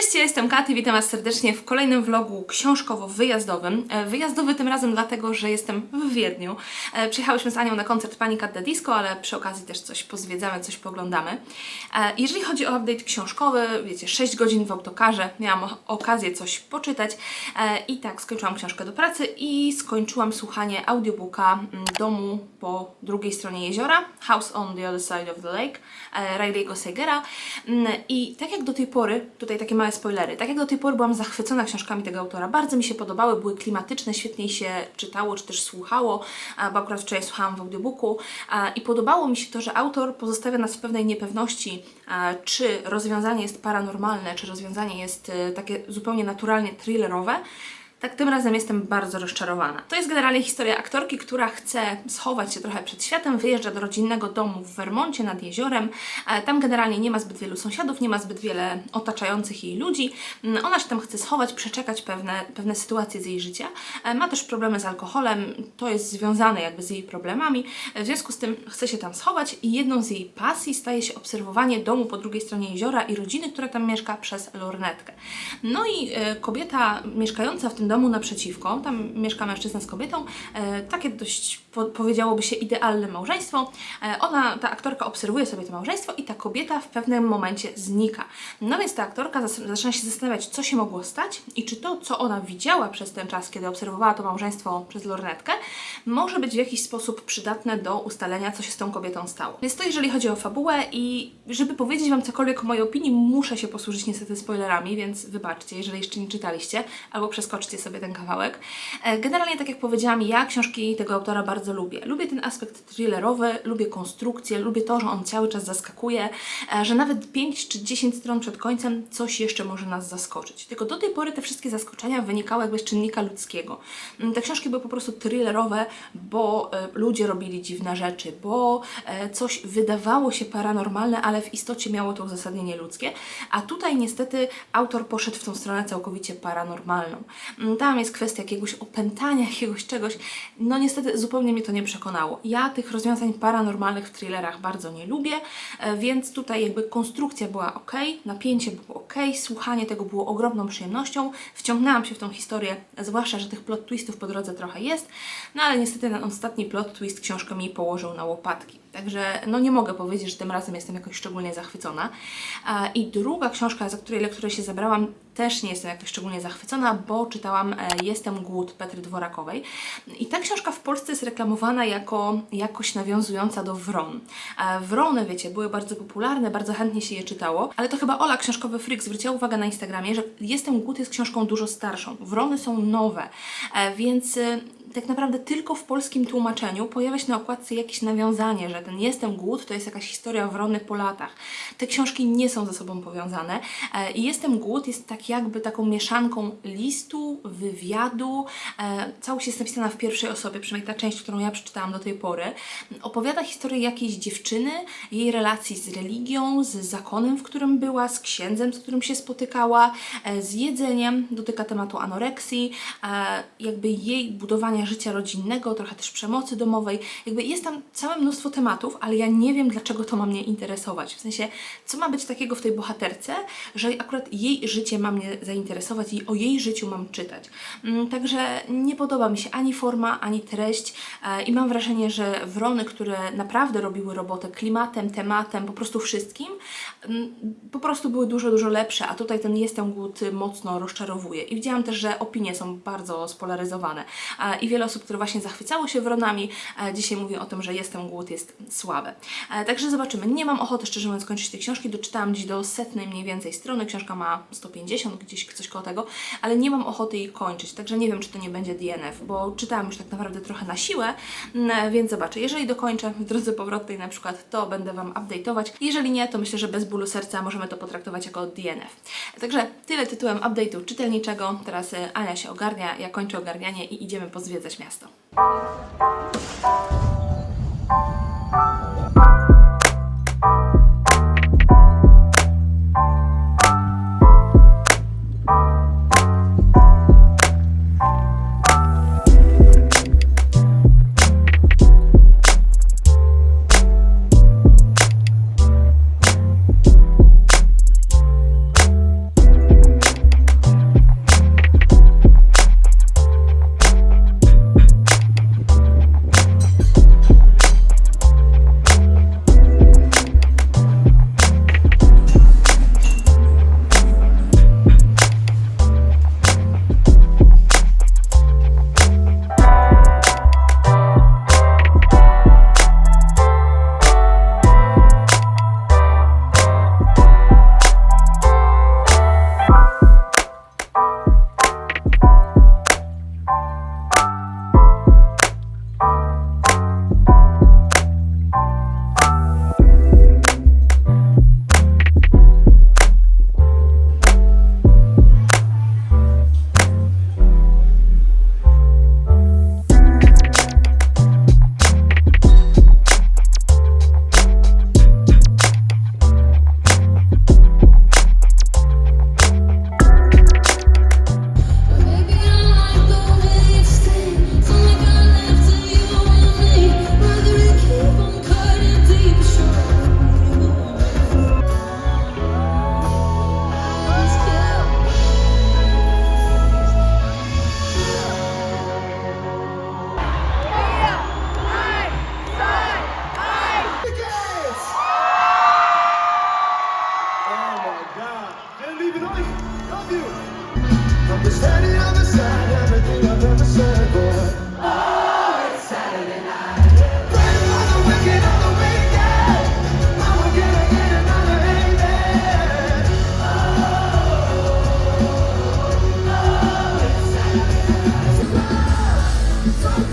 Cześć, ja jestem Katy, witam Was serdecznie w kolejnym vlogu książkowo-wyjazdowym. E, Wyjazdowy tym razem dlatego, że jestem w Wiedniu. E, Przyjechałyśmy z Anią na koncert Pani Cat the Disco, ale przy okazji też coś pozwiedzamy, coś poglądamy. E, Jeżeli chodzi o update książkowy, wiecie, 6 godzin w autokarze, miałam okazję coś poczytać i tak skończyłam książkę do pracy i skończyłam słuchanie audiobooka mm, Domu po drugiej stronie jeziora, House on the Other Side of the Lake, Riley'ego Segera. Mm, I tak jak do tej pory, tutaj takie małe spoilery, tak jak do tej pory byłam zachwycona książkami tego autora, bardzo mi się podobały, były klimatyczne, świetnie się czytało, czy też słuchało, bo akurat wczoraj słuchałam w audiobooku. I podobało mi się to, że autor pozostawia nas w pewnej niepewności, czy rozwiązanie jest paranormalne, czy rozwiązanie jest e, takie zupełnie naturalnie thrillerowe, tak tym razem jestem bardzo rozczarowana. To jest generalnie historia aktorki, która chce schować się trochę przed światem, wyjeżdża do rodzinnego domu w Vermoncie nad jeziorem. E, Tam generalnie nie ma zbyt wielu sąsiadów, nie ma zbyt wiele otaczających jej ludzi. Mm, Ona się tam chce schować, przeczekać pewne, pewne sytuacje z jej życia. E, Ma też problemy z alkoholem, to jest związane jakby z jej problemami. E, W związku z tym chce się tam schować i jedną z jej pasji staje się obserwowanie domu po drugiej stronie jeziora i rodziny, która tam mieszka przez lornetkę. No i kobieta mieszkająca w tym domu naprzeciwko, tam mieszka mężczyzna z kobietą, e, takie dość po, powiedziałoby się idealne małżeństwo. E, ona, ta aktorka obserwuje sobie to małżeństwo i ta kobieta w pewnym momencie znika. No więc ta aktorka zaczyna się zastanawiać, co się mogło stać i czy to, co ona widziała przez ten czas, kiedy obserwowała to małżeństwo przez lornetkę, może być w jakiś sposób przydatne do ustalenia, co się z tą kobietą stało. Więc to jeżeli chodzi o fabułę i żeby powiedzieć Wam cokolwiek o mojej opinii, muszę się posłużyć niestety spoilerami, więc wybaczcie, jeżeli jeszcze nie czytaliście, albo przeskoczcie sobie ten kawałek. E, Generalnie, tak jak powiedziałam, ja książki tego autora bardzo lubię. Lubię ten aspekt thrillerowy, lubię konstrukcję, lubię to, że on cały czas zaskakuje, e, że nawet 5 czy 10 stron przed końcem coś jeszcze może nas zaskoczyć. Tylko do tej pory te wszystkie zaskoczenia wynikały jakby z czynnika ludzkiego. Mm, Te książki były po prostu thrillerowe, bo e, ludzie robili dziwne rzeczy, bo coś wydawało się paranormalne, ale w istocie miało to uzasadnienie ludzkie. A tutaj niestety autor poszedł w tą stronę całkowicie paranormalną. Mm, Tam jest kwestia jakiegoś opętania, jakiegoś czegoś. No niestety zupełnie mnie to nie przekonało. Ja tych rozwiązań paranormalnych w thrillerach bardzo nie lubię, e, więc tutaj jakby konstrukcja była ok, napięcie było ok, słuchanie tego było ogromną przyjemnością. Wciągnęłam się w tą historię, zwłaszcza, że tych plot twistów po drodze trochę jest, no ale niestety ten ostatni plot twist książkę mi położył na łopatki. Także no nie mogę powiedzieć, że tym razem jestem jakoś szczególnie zachwycona. A, I druga książka, za której lekturę się zabrałam, też nie jestem jakoś szczególnie zachwycona, bo czytałam e, Jestem głód Petry Dworakowej. I ta książka w Polsce jest reklamowana jako jakoś nawiązująca do Wron. E, Wrony, wiecie, były bardzo popularne, bardzo chętnie się je czytało, ale to chyba Ola Książkowy Freak zwróciła uwagę na Instagramie, że Jestem głód jest książką dużo starszą. Wrony są nowe, e, więc tak naprawdę tylko w polskim tłumaczeniu pojawia się na okładce jakieś nawiązanie, że ten Jestem głód to jest jakaś historia wrony po latach. Te książki nie są ze sobą powiązane e, i Jestem głód jest tak jakby taką mieszanką listu, wywiadu. E, całość jest napisana w pierwszej osobie, przynajmniej ta część, którą ja przeczytałam do tej pory. Opowiada historię jakiejś dziewczyny, jej relacji z religią, z zakonem, w którym była, z księdzem, z którym się spotykała, e, z jedzeniem, dotyka tematu anoreksji, jakby jej budowania życia rodzinnego, trochę też przemocy domowej. Jakby jest tam całe mnóstwo tematów, ale ja nie wiem, dlaczego to ma mnie interesować. W sensie, co ma być takiego w tej bohaterce, że akurat jej życie ma mnie zainteresować i o jej życiu mam czytać. Mm, Także nie podoba mi się ani forma, ani treść e, i mam wrażenie, że wrony, które naprawdę robiły robotę klimatem, tematem, po prostu wszystkim, mm, po prostu były dużo, dużo lepsze, a tutaj ten Jestem Głód mocno rozczarowuje. I widziałam też, że opinie są bardzo spolaryzowane E, i wiele osób, które właśnie zachwycało się wronami, e, dzisiaj mówi o tym, że Jestem Głód jest słabe. E, Także zobaczymy. Nie mam ochoty, szczerze mówiąc, kończyć tej książki. Doczytałam dziś do setnej mniej więcej strony. Książka ma 150, gdzieś coś koło tego, ale nie mam ochoty jej kończyć. Także nie wiem, czy to nie będzie DNF, bo czytałam już tak naprawdę trochę na siłę, mm, więc zobaczę. Jeżeli dokończę w drodze powrotnej na przykład, to będę Wam update'ować. Jeżeli nie, to myślę, że bez bólu serca możemy to potraktować jako DNF. Także tyle tytułem update'u czytelniczego. Teraz e, Ania się ogarnia, ja kończę ogarnianie i idziemy pozwiedzać miasto. Sometimes I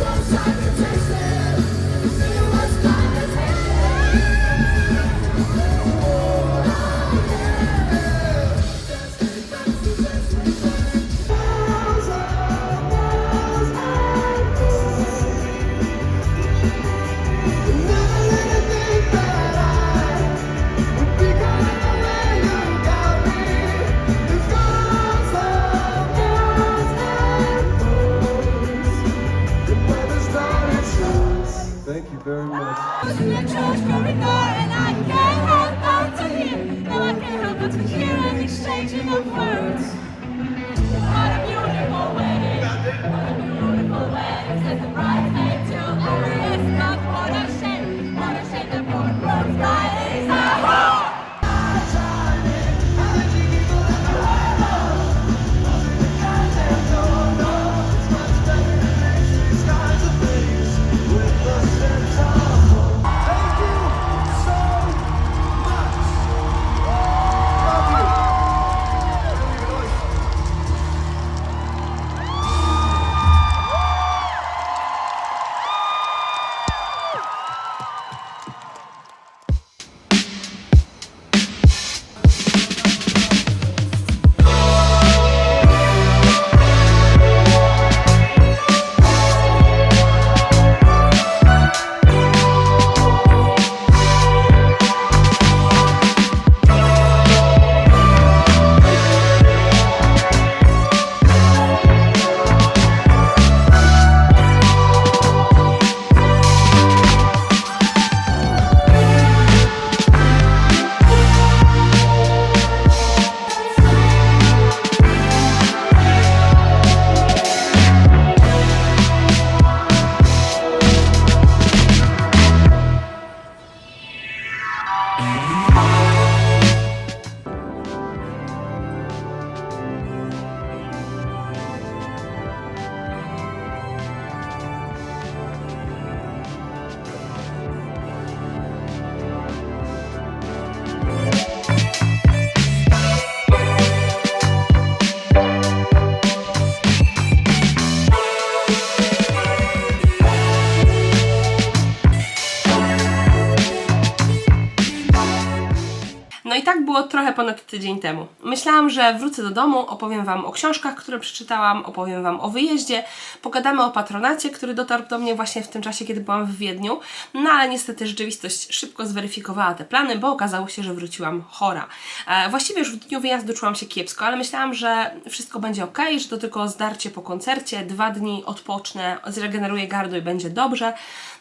No i tak było trochę ponad tydzień temu. Myślałam, że wrócę do domu, opowiem Wam o książkach, które przeczytałam, opowiem Wam o wyjeździe, pogadamy o patronacie, który dotarł do mnie właśnie w tym czasie, kiedy byłam w Wiedniu. No ale niestety rzeczywistość szybko zweryfikowała te plany, bo okazało się, że wróciłam chora. E, właściwie już w dniu wyjazdu czułam się kiepsko, ale myślałam, że wszystko będzie ok, że to tylko zdarcie po koncercie, dwa dni odpocznę, zregeneruję gardło i będzie dobrze.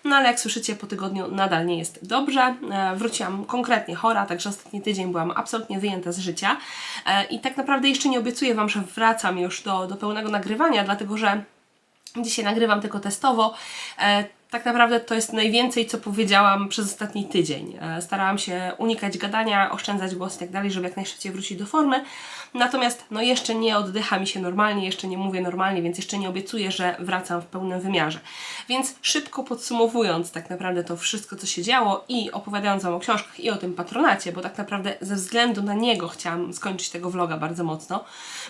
No ale jak słyszycie, po tygodniu nadal nie jest dobrze. E, wróciłam konkretnie chora, także ostatni tydzień byłam absolutnie wyjęta z życia. E, I tak naprawdę jeszcze nie obiecuję Wam, że wracam już do, do pełnego nagrywania, dlatego że Dzisiaj nagrywam tylko testowo. Tak naprawdę to jest najwięcej, co powiedziałam przez ostatni tydzień. E, starałam się unikać gadania, oszczędzać głos i tak dalej, żeby jak najszybciej wrócić do formy. Natomiast no jeszcze nie oddycha mi się normalnie, jeszcze nie mówię normalnie, więc jeszcze nie obiecuję, że wracam w pełnym wymiarze. Więc szybko podsumowując tak naprawdę to wszystko, co się działo i opowiadając Wam o książkach i o tym patronacie, bo tak naprawdę ze względu na niego chciałam skończyć tego vloga bardzo mocno,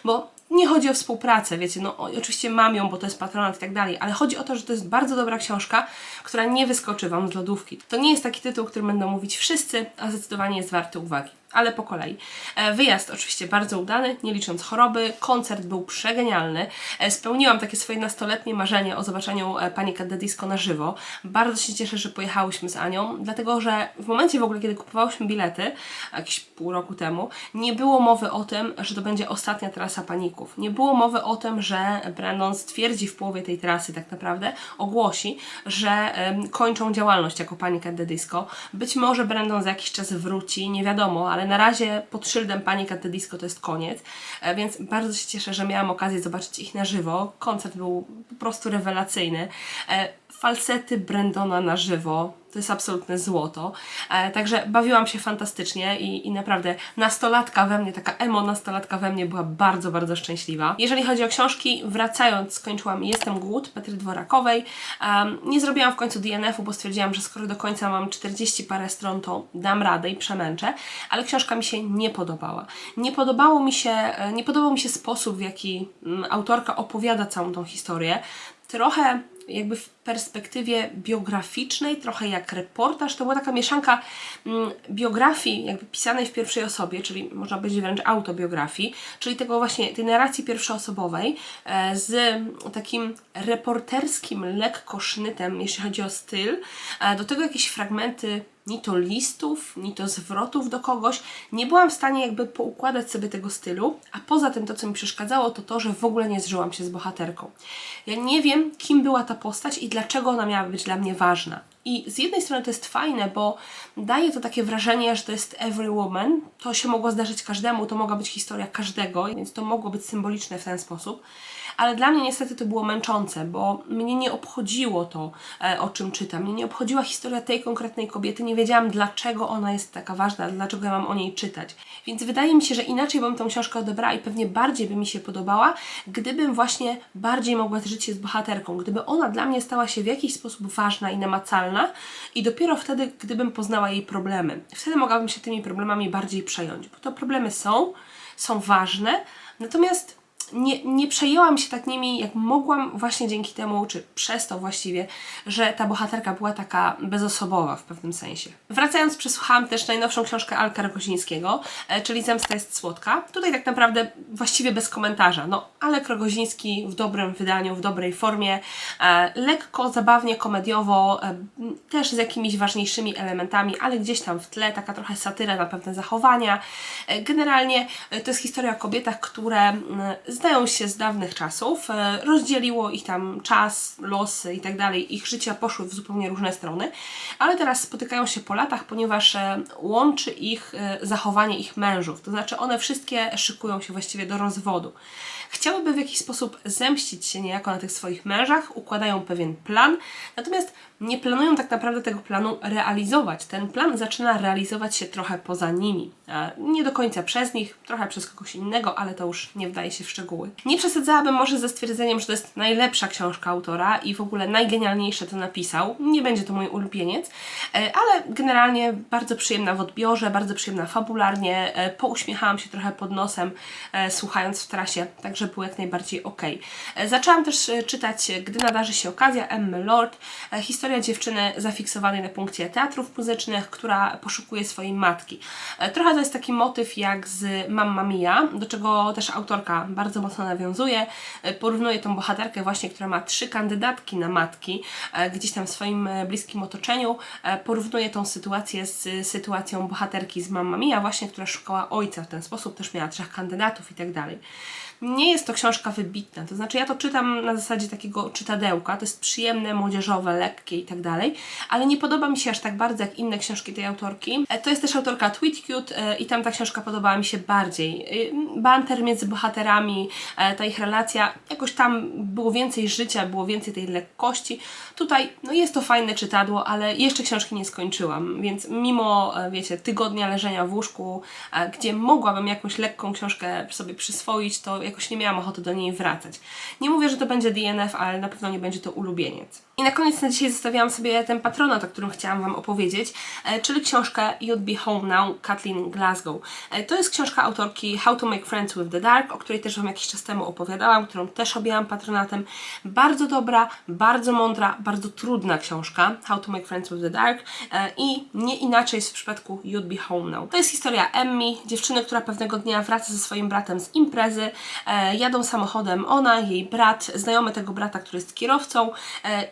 bo nie chodzi o współpracę, wiecie, no oczywiście mam ją, bo to jest patronat i tak dalej, ale chodzi o to, że to jest bardzo dobra książka, która nie wyskoczy Wam z lodówki. To nie jest taki tytuł, o którym będą mówić wszyscy, a zdecydowanie jest warty uwagi. Ale po kolei. E, Wyjazd oczywiście bardzo udany, nie licząc choroby. Koncert był przegenialny. E, Spełniłam takie swoje nastoletnie marzenie o zobaczeniu e, Pani Cat na żywo. Bardzo się cieszę, że pojechałyśmy z Anią, dlatego że w momencie w ogóle, kiedy kupowałyśmy bilety, jakieś pół roku temu, nie było mowy o tym, że to będzie ostatnia trasa paników. Nie było mowy o tym, że Brandon stwierdzi w połowie tej trasy tak naprawdę, ogłosi, że kończą działalność jako Panic at the Disco. Być może Brandon za jakiś czas wróci, nie wiadomo, ale na razie pod szyldem Panic at to jest koniec, e, więc bardzo się cieszę, że miałam okazję zobaczyć ich na żywo. Koncert był po prostu rewelacyjny. Falsety Brendona na żywo. To jest absolutne złoto. E, także bawiłam się fantastycznie i, i naprawdę nastolatka we mnie, taka emo nastolatka we mnie była bardzo, bardzo szczęśliwa. Jeżeli chodzi o książki, wracając, skończyłam Jestem Głód Petry Dworakowej. Nie zrobiłam w końcu DNF-u, bo stwierdziłam, że skoro do końca mam 40 parę stron, to dam radę i przemęczę, ale książka mi się nie podobała. Nie podobało mi się, e, nie podobał mi się sposób, w jaki mm, autorka opowiada całą tą historię. Trochę jakby w perspektywie biograficznej, trochę jak reportaż. To była taka mieszanka mm, biografii, jakby pisanej w pierwszej osobie, czyli można powiedzieć wręcz autobiografii, czyli tego właśnie, tej narracji pierwszoosobowej e, z takim reporterskim lekko sznytem, jeśli chodzi o styl. E, do tego jakieś fragmenty ni to listów, ni to zwrotów do kogoś. Nie byłam w stanie jakby poukładać sobie tego stylu, a poza tym to, co mi przeszkadzało, to to, że w ogóle nie zżyłam się z bohaterką. Ja nie wiem, kim była ta postać i dlaczego ona miała być dla mnie ważna. I z jednej strony to jest fajne, bo daje to takie wrażenie, że to jest every woman. To się mogło zdarzyć każdemu, to mogła być historia każdego, więc to mogło być symboliczne w ten sposób ale dla mnie niestety to było męczące, bo mnie nie obchodziło to, e, o czym czytam. Mnie nie obchodziła historia tej konkretnej kobiety, nie wiedziałam, dlaczego ona jest taka ważna, dlaczego ja mam o niej czytać. Więc wydaje mi się, że inaczej bym tą książkę odebrała i pewnie bardziej by mi się podobała, gdybym właśnie bardziej mogła zżyć się z bohaterką, gdyby ona dla mnie stała się w jakiś sposób ważna i namacalna i dopiero wtedy, gdybym poznała jej problemy. Wtedy mogłabym się tymi problemami bardziej przejąć, bo to problemy są, są ważne, natomiast nie, nie przejęłam się tak nimi, jak mogłam właśnie dzięki temu, czy przez to właściwie, że ta bohaterka była taka bezosobowa w pewnym sensie. Wracając, przesłuchałam też najnowszą książkę Alka Rogozińskiego, e, czyli Zemsta jest słodka. Tutaj tak naprawdę właściwie bez komentarza. No, Alek Rogoziński w dobrym wydaniu, w dobrej formie, e, lekko, zabawnie, komediowo, e, też z jakimiś ważniejszymi elementami, ale gdzieś tam w tle, taka trochę satyra na pewne zachowania. Generalnie to jest historia o kobietach, które znają się z dawnych czasów, e, rozdzieliło ich tam czas, losy i tak dalej, ich życia poszły w zupełnie różne strony, ale teraz spotykają się po latach, ponieważ e, łączy ich e, zachowanie ich mężów, to znaczy one wszystkie szykują się właściwie do rozwodu. Chciałyby w jakiś sposób zemścić się niejako na tych swoich mężach, układają pewien plan, natomiast nie planują tak naprawdę tego planu realizować. Ten plan zaczyna realizować się trochę poza nimi. E, Nie do końca przez nich, trochę przez kogoś innego, ale to już nie wdaje się w szczegóły. Nie przesadzałabym może ze stwierdzeniem, że to jest najlepsza książka autora i w ogóle najgenialniejsze to napisał. Nie będzie to mój ulubieniec, e, ale generalnie bardzo przyjemna w odbiorze, bardzo przyjemna fabularnie. e, Pouśmiechałam się trochę pod nosem, słuchając w trasie, także było jak najbardziej ok. Zaczęłam też czytać, gdy nadarzy się okazja, Emmy Lord, e, historia dziewczyny zafiksowanej na punkcie teatrów muzycznych, która poszukuje swojej matki. E, Trochę to jest taki motyw jak z Mamma Mia, do czego też autorka bardzo mocno nawiązuje. E, Porównuje tą bohaterkę właśnie, która ma trzy kandydatki na matki e, gdzieś tam w swoim bliskim otoczeniu. Porównuje tą sytuację z sytuacją bohaterki z Mamma Mia właśnie, która szukała ojca w ten sposób, też miała trzech kandydatów i tak dalej. Nie jest to książka wybitna, to znaczy ja to czytam na zasadzie takiego czytadełka, to jest przyjemne, młodzieżowe, lekkie i tak dalej, ale nie podoba mi się aż tak bardzo jak inne książki tej autorki. E, To jest też autorka Tweet Cute e, i tam ta książka podobała mi się bardziej. E, Banter między bohaterami, ta ich relacja, jakoś tam było więcej życia, było więcej tej lekkości. Tutaj no jest to fajne czytadło, ale jeszcze książki nie skończyłam, więc mimo, wiecie, tygodnia leżenia w łóżku, gdzie mogłabym jakąś lekką książkę sobie przyswoić, to jakoś nie miałam ochoty do niej wracać. Nie mówię, że to będzie DNF, ale na pewno nie będzie to ulubieniec. I na koniec na dzisiaj zostawiałam sobie ten patronat, o którym chciałam Wam opowiedzieć, e, czyli książkę You'd Be Home Now Kathleen Glasgow. E, To jest książka autorki How to Make Friends with the Dark, o której też Wam jakiś czas temu opowiadałam, którą też objęłam patronatem. Bardzo dobra, bardzo mądra, bardzo trudna książka How to Make Friends with the Dark e, i nie inaczej jest w przypadku You'd Be Home Now. To jest historia Emmy, dziewczyny, która pewnego dnia wraca ze swoim bratem z imprezy, jadą samochodem ona, jej brat, znajomy tego brata, który jest kierowcą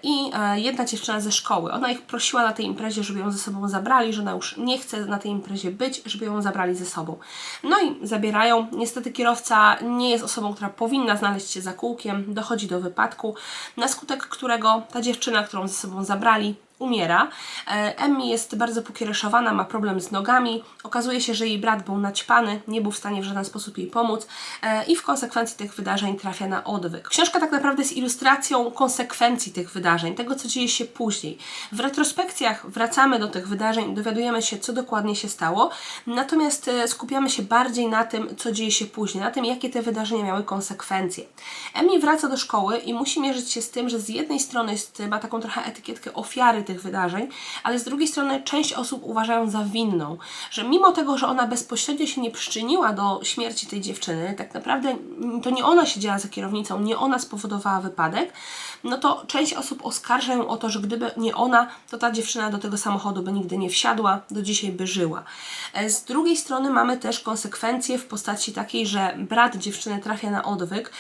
i e, jedna dziewczyna ze szkoły. Ona ich prosiła na tej imprezie, żeby ją ze sobą zabrali, że ona już nie chce na tej imprezie być, żeby ją zabrali ze sobą. No i zabierają. Niestety kierowca nie jest osobą, która powinna znaleźć się za kółkiem, dochodzi do wypadku, na skutek którego ta dziewczyna, którą ze sobą zabrali, umiera. E, Emmy jest bardzo pokiereszowana, ma problem z nogami. Okazuje się, że jej brat był naćpany, nie był w stanie w żaden sposób jej pomóc e, i w konsekwencji tych wydarzeń trafia na odwyk. Książka tak naprawdę jest ilustracją konsekwencji tych wydarzeń, tego co dzieje się później. W retrospekcjach wracamy do tych wydarzeń, dowiadujemy się co dokładnie się stało, natomiast e, skupiamy się bardziej na tym, co dzieje się później, na tym, jakie te wydarzenia miały konsekwencje. Emmy wraca do szkoły i musi mierzyć się z tym, że z jednej strony ma taką trochę etykietkę ofiary tych wydarzeń, ale z drugiej strony część osób uważają za winną, że mimo tego, że ona bezpośrednio się nie przyczyniła do śmierci tej dziewczyny, tak naprawdę to nie ona siedziała za kierownicą, nie ona spowodowała wypadek, no to część osób oskarża ją o to, że gdyby nie ona, to ta dziewczyna do tego samochodu by nigdy nie wsiadła, do dzisiaj by żyła. E, Z drugiej strony mamy też konsekwencje w postaci takiej, że brat dziewczyny trafia na odwyk,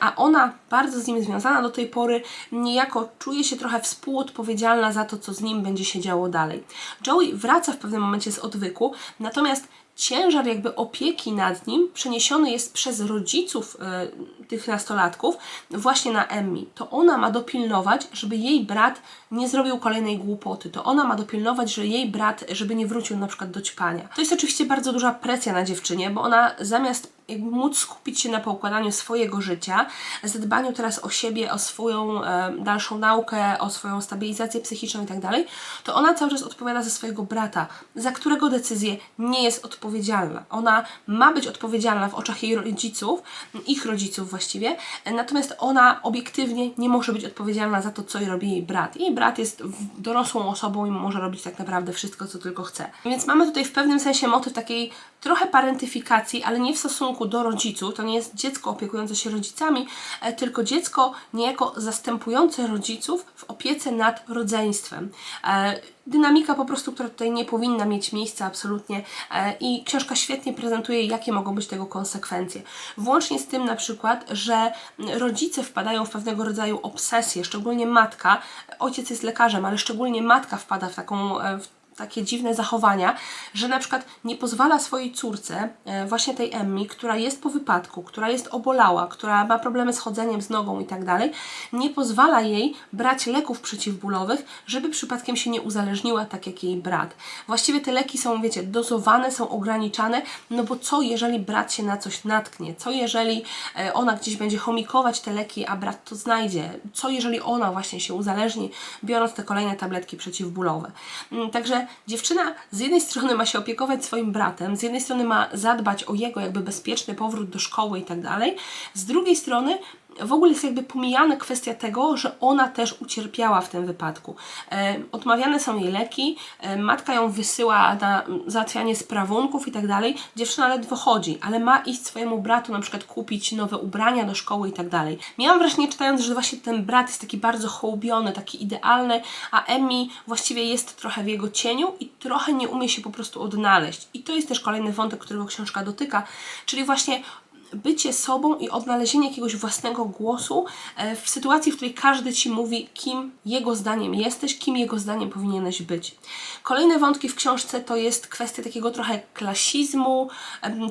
a ona, bardzo z nim związana do tej pory, niejako czuje się trochę współodpowiedzialna za to, co z nim będzie się działo dalej. Joey wraca w pewnym momencie z odwyku, natomiast ciężar jakby opieki nad nim przeniesiony jest przez rodziców e, tych nastolatków właśnie na Emmy. To ona ma dopilnować, żeby jej brat nie zrobił kolejnej głupoty. To ona ma dopilnować, że jej brat, żeby nie wrócił na przykład do ćpania. To jest oczywiście bardzo duża presja na dziewczynie, bo ona zamiast jakby móc skupić się na poukładaniu swojego życia, zadbaniu teraz o siebie, o swoją e, dalszą naukę, o swoją stabilizację psychiczną i tak dalej, to ona cały czas odpowiada za swojego brata, za którego decyzję nie jest odpowiedzialna. Ona ma być odpowiedzialna w oczach jej rodziców, ich rodziców właściwie, e, natomiast ona obiektywnie nie może być odpowiedzialna za to, co robi jej brat. Jej brat jest dorosłą osobą i może robić tak naprawdę wszystko, co tylko chce. Więc mamy tutaj w pewnym sensie motyw takiej trochę parentyfikacji, ale nie w stosunku do rodziców. To nie jest dziecko opiekujące się rodzicami, e, tylko dziecko niejako zastępujące rodziców w opiece nad rodzeństwem. E, Dynamika po prostu, która tutaj nie powinna mieć miejsca absolutnie e, i książka świetnie prezentuje, jakie mogą być tego konsekwencje. Włącznie z tym na przykład, że rodzice wpadają w pewnego rodzaju obsesję, szczególnie matka, ojciec jest lekarzem, ale szczególnie matka wpada w taką w takie dziwne zachowania, że na przykład nie pozwala swojej córce, e, właśnie tej Emmy, która jest po wypadku, która jest obolała, która ma problemy z chodzeniem, z nogą i tak dalej, nie pozwala jej brać leków przeciwbólowych, żeby przypadkiem się nie uzależniła tak jak jej brat. Właściwie te leki są, wiecie, dozowane, są ograniczane, no bo co jeżeli brat się na coś natknie? Co jeżeli e, ona gdzieś będzie chomikować te leki, a brat to znajdzie? Co jeżeli ona właśnie się uzależni, biorąc te kolejne tabletki przeciwbólowe? Mm, Także dziewczyna z jednej strony ma się opiekować swoim bratem, z jednej strony ma zadbać o jego jakby bezpieczny powrót do szkoły i tak dalej, z drugiej strony w ogóle jest jakby pomijana kwestia tego, że ona też ucierpiała w tym wypadku. E, odmawiane są jej leki, e, matka ją wysyła na załatwianie sprawunków i tak dalej. Dziewczyna ledwo chodzi, ale ma iść swojemu bratu na przykład kupić nowe ubrania do szkoły i tak dalej. Miałam wrażenie czytając, że właśnie ten brat jest taki bardzo hołubiony, taki idealny, a Emmy właściwie jest trochę w jego cieniu i trochę nie umie się po prostu odnaleźć. I to jest też kolejny wątek, którego książka dotyka, czyli właśnie bycie sobą i odnalezienie jakiegoś własnego głosu e, w sytuacji, w której każdy ci mówi, kim jego zdaniem jesteś, kim jego zdaniem powinieneś być. Kolejne wątki w książce to jest kwestia takiego trochę klasizmu,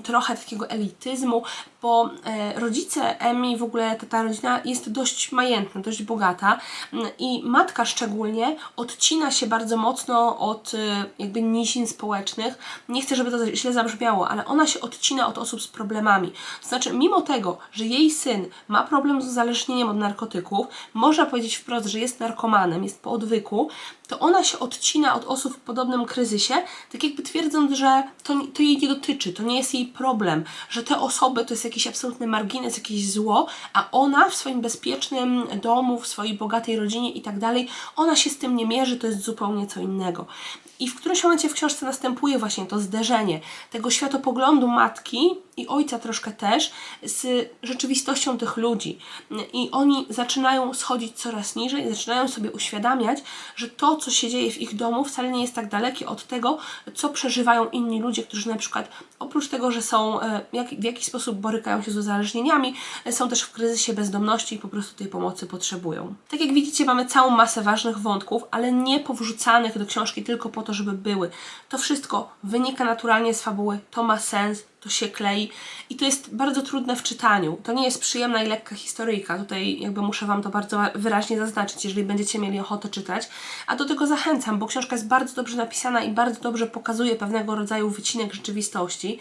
trochę takiego elityzmu, bo e, rodzice Emmy, w ogóle ta, ta rodzina jest dość majętna, dość bogata i matka szczególnie odcina się bardzo mocno od e, jakby nizin społecznych. Nie chcę, żeby to źle zabrzmiało, ale ona się odcina od osób z problemami. Znaczy, mimo tego, że jej syn ma problem z uzależnieniem od narkotyków, można powiedzieć wprost, że jest narkomanem, jest po odwyku, to ona się odcina od osób w podobnym kryzysie, tak jakby twierdząc, że to, to jej nie dotyczy, to nie jest jej problem, że te osoby to jest jakiś absolutny margines, jakieś zło, a ona w swoim bezpiecznym domu, w swojej bogatej rodzinie i tak dalej, ona się z tym nie mierzy, to jest zupełnie co innego. I w którymś momencie w książce następuje właśnie to zderzenie tego światopoglądu matki i ojca troszkę też z rzeczywistością tych ludzi. I oni zaczynają schodzić coraz niżej, zaczynają sobie uświadamiać, że to, co się dzieje w ich domu, wcale nie jest tak dalekie od tego, co przeżywają inni ludzie, którzy na przykład oprócz tego, że są e, jak, w jakiś sposób borykają się z uzależnieniami, e, są też w kryzysie bezdomności i po prostu tej pomocy potrzebują. Tak jak widzicie, mamy całą masę ważnych wątków, ale nie powrzucanych do książki tylko po to, żeby były. To wszystko wynika naturalnie z fabuły, to ma sens, to się klei i to jest bardzo trudne w czytaniu. To nie jest przyjemna i lekka historyjka. Tutaj jakby muszę Wam to bardzo wyraźnie zaznaczyć, jeżeli będziecie mieli ochotę czytać. A do tego zachęcam, bo książka jest bardzo dobrze napisana i bardzo dobrze pokazuje pewnego rodzaju wycinek rzeczywistości.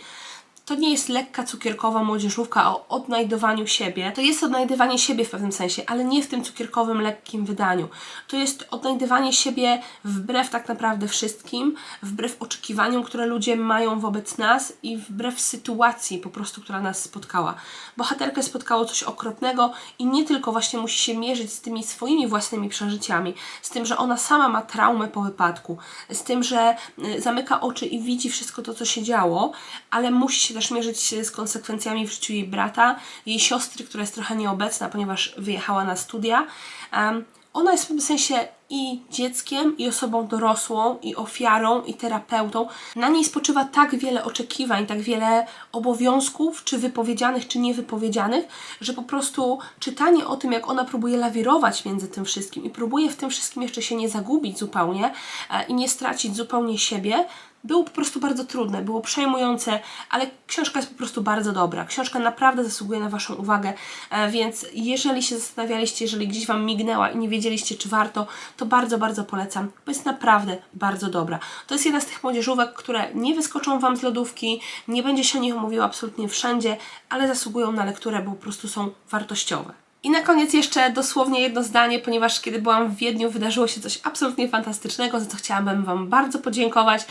To nie jest lekka cukierkowa młodzieżówka o odnajdywaniu siebie. To jest odnajdywanie siebie w pewnym sensie, ale nie w tym cukierkowym, lekkim wydaniu. To jest odnajdywanie siebie wbrew tak naprawdę wszystkim, wbrew oczekiwaniom, które ludzie mają wobec nas i wbrew sytuacji po prostu, która nas spotkała. Bohaterkę spotkało coś okropnego i nie tylko właśnie musi się mierzyć z tymi swoimi własnymi przeżyciami, z tym, że ona sama ma traumę po wypadku, z tym, że y, zamyka oczy i widzi wszystko to, co się działo, ale musi się też mierzyć się z konsekwencjami w życiu jej brata, jej siostry, która jest trochę nieobecna, ponieważ wyjechała na studia. Em, ona jest w pewnym sensie i dzieckiem, i osobą dorosłą, i ofiarą, i terapeutą. Na niej spoczywa tak wiele oczekiwań, tak wiele obowiązków, czy wypowiedzianych, czy niewypowiedzianych, że po prostu czytanie o tym, jak ona próbuje lawirować między tym wszystkim i próbuje w tym wszystkim jeszcze się nie zagubić zupełnie e, i nie stracić zupełnie siebie, było po prostu bardzo trudne, było przejmujące, ale książka jest po prostu bardzo dobra. Książka naprawdę zasługuje na Waszą uwagę, e, więc jeżeli się zastanawialiście, jeżeli gdzieś Wam mignęła i nie wiedzieliście, czy warto, to bardzo, bardzo polecam, bo jest naprawdę bardzo dobra. To jest jedna z tych młodzieżówek, które nie wyskoczą Wam z lodówki, nie będzie się o nich mówiło absolutnie wszędzie, ale zasługują na lekturę, bo po prostu są wartościowe. I na koniec jeszcze dosłownie jedno zdanie, ponieważ kiedy byłam w Wiedniu wydarzyło się coś absolutnie fantastycznego, za co chciałabym Wam bardzo podziękować.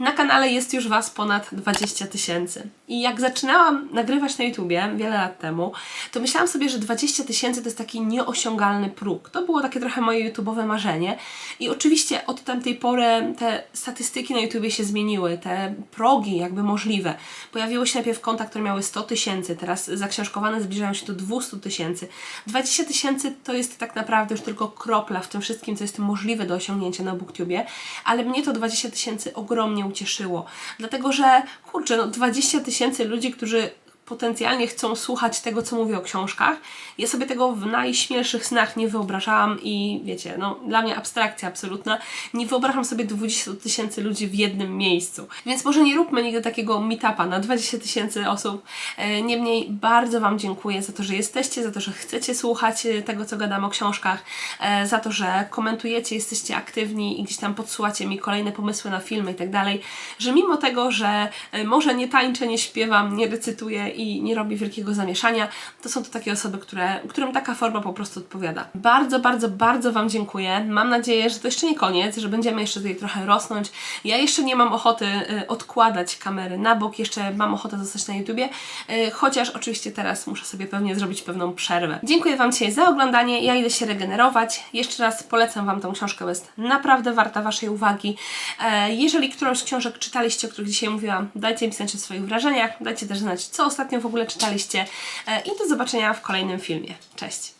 Na kanale jest już Was ponad 20 tysięcy. I jak zaczynałam nagrywać na YouTubie wiele lat temu, to myślałam sobie, że 20 tysięcy to jest taki nieosiągalny próg. To było takie trochę moje YouTube'owe marzenie. I oczywiście od tamtej pory te statystyki na YouTubie się zmieniły, te progi jakby możliwe. Pojawiły się najpierw konta, które miały 100 tysięcy, teraz zaksiążkowane zbliżają się do 200 tysięcy. 20 tysięcy to jest tak naprawdę już tylko kropla w tym wszystkim, co jest możliwe do osiągnięcia na BookTubie, ale mnie to 20 tysięcy ogromnie ucieszyło, dlatego że, kurczę, no 20 tysięcy ludzi, którzy potencjalnie chcą słuchać tego, co mówię o książkach. Ja sobie tego w najśmielszych snach nie wyobrażałam i wiecie, no dla mnie abstrakcja absolutna. Nie wyobrażam sobie 20 tysięcy ludzi w jednym miejscu. Więc może nie róbmy nigdy takiego meetupa na 20 tysięcy osób. E, Niemniej bardzo Wam dziękuję za to, że jesteście, za to, że chcecie słuchać e, tego, co gadam o książkach, e, za to, że komentujecie, jesteście aktywni i gdzieś tam podsuwacie mi kolejne pomysły na filmy i tak dalej, że mimo tego, że może nie tańczę, nie śpiewam, nie recytuję i nie robię wielkiego zamieszania, to są to takie osoby, które, którym taka forma po prostu odpowiada. Bardzo, bardzo, bardzo Wam dziękuję. Mam nadzieję, że to jeszcze nie koniec, że będziemy jeszcze tutaj trochę rosnąć. Ja jeszcze nie mam ochoty y, odkładać kamery na bok, jeszcze mam ochotę zostać na YouTubie, y, chociaż oczywiście teraz muszę sobie pewnie zrobić pewną przerwę. Dziękuję Wam dzisiaj za oglądanie. Ja idę się regenerować. Jeszcze raz polecam Wam tą książkę, jest naprawdę warta Waszej uwagi. E, Jeżeli którąś z książek czytaliście, o których dzisiaj mówiłam, dajcie mi znać o swoich wrażeniach, dajcie też znać, co ostatnio w ogóle czytaliście e, i do zobaczenia w kolejnym filmie. Cześć!